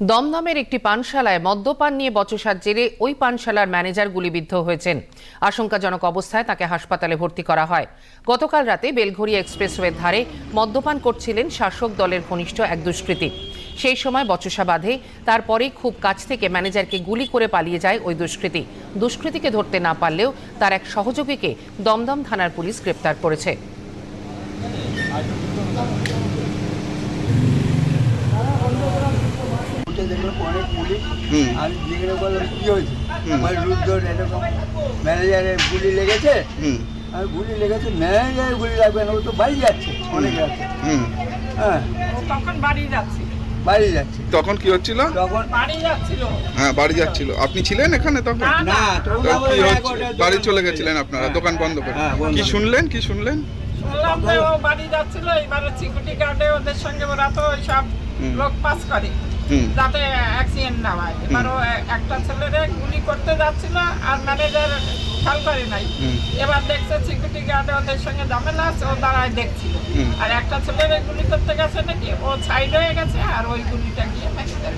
দমদমের একটি পানশালায় মদ্যপান নিয়ে বচসার জেরে ওই পানশালার ম্যানেজার গুলিবিদ্ধ হয়েছেন। আশঙ্কাজনক অবস্থায় তাকে হাসপাতালে ভর্তি করা হয়। গতকাল রাতে বেলঘড়িয়া এক্সপ্রেসওয়ের ধারে মদ্যপান করছিলেন শাসক দলের ঘনিষ্ঠ এক দুষ্কৃতী। সেই সময় বচসা বাঁধে, তারপরেই খুব কাছ থেকে ম্যানেজারকে গুলি করে পালিয়ে যায় ওই দুষ্কৃতী। দুষ্কৃতীকে ধরতে না পারলেও তার এক সহযোগীকে দমদম থানার পুলিশ গ্রেপ্তার করেছে। উঠে দেখল পুলিশ আমি জিজ্ঞেস করলাম কী হয়েছে? মানে রুদ্র এরকম ম্যানেজারের গুলি লেগেছে? গুলি লেগেছে গুলি লাগবে না ও তো বাড়ি যাচ্ছে অনেক রাতে। হুম। হ্যাঁ। ও তখন বাড়ি যাচ্ছিল বাড়ি যাচ্ছে। তখন কি হচ্ছিল? তখন বাড়ি যাচ্ছিল। হ্যাঁ বাড়ি যাচ্ছিল। আপনি ছিলেন এখানে তখন? না, কি বাড়ি চলে গেছিলেন আপনারা দোকান বন্ধ করে। হ্যাঁ, কি শুনলেন? কি শুনলেন? শুনলাম যে ও বাড়ি যাচ্ছিল এবারে সিকিউরিটি গার্ডে ওদের সঙ্গে ওরা তো ওই সব লোক পাস করে। যাতে অ্যাক্সিডেন্ট না হয়। এবার ও একটা ছেলেরে গুলি করতে যাচ্ছিল আর ম্যানেজার খেয়াল করে নাই এবার দেখছে সিকিউরিটি গার্ডে ওদের সঙ্গে ঝামেলা আছে ও দাঁড়ায় দেখছিল। আর একটা ছেলেরে গুলি করতে গেছে নাকি? ও সাইড হয়ে গেছে আর ওই গুলিটা গিয়ে ম্যানেজার